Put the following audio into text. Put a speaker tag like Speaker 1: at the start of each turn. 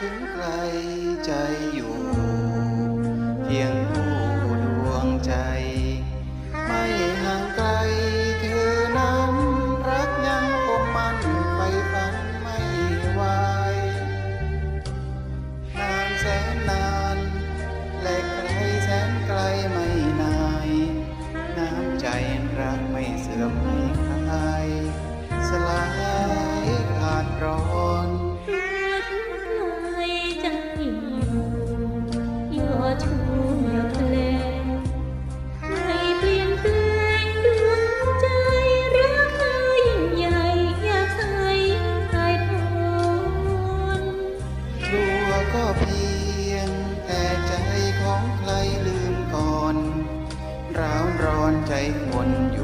Speaker 1: ถึงไกลใจอยู่
Speaker 2: เพี
Speaker 1: ยง คนอยู่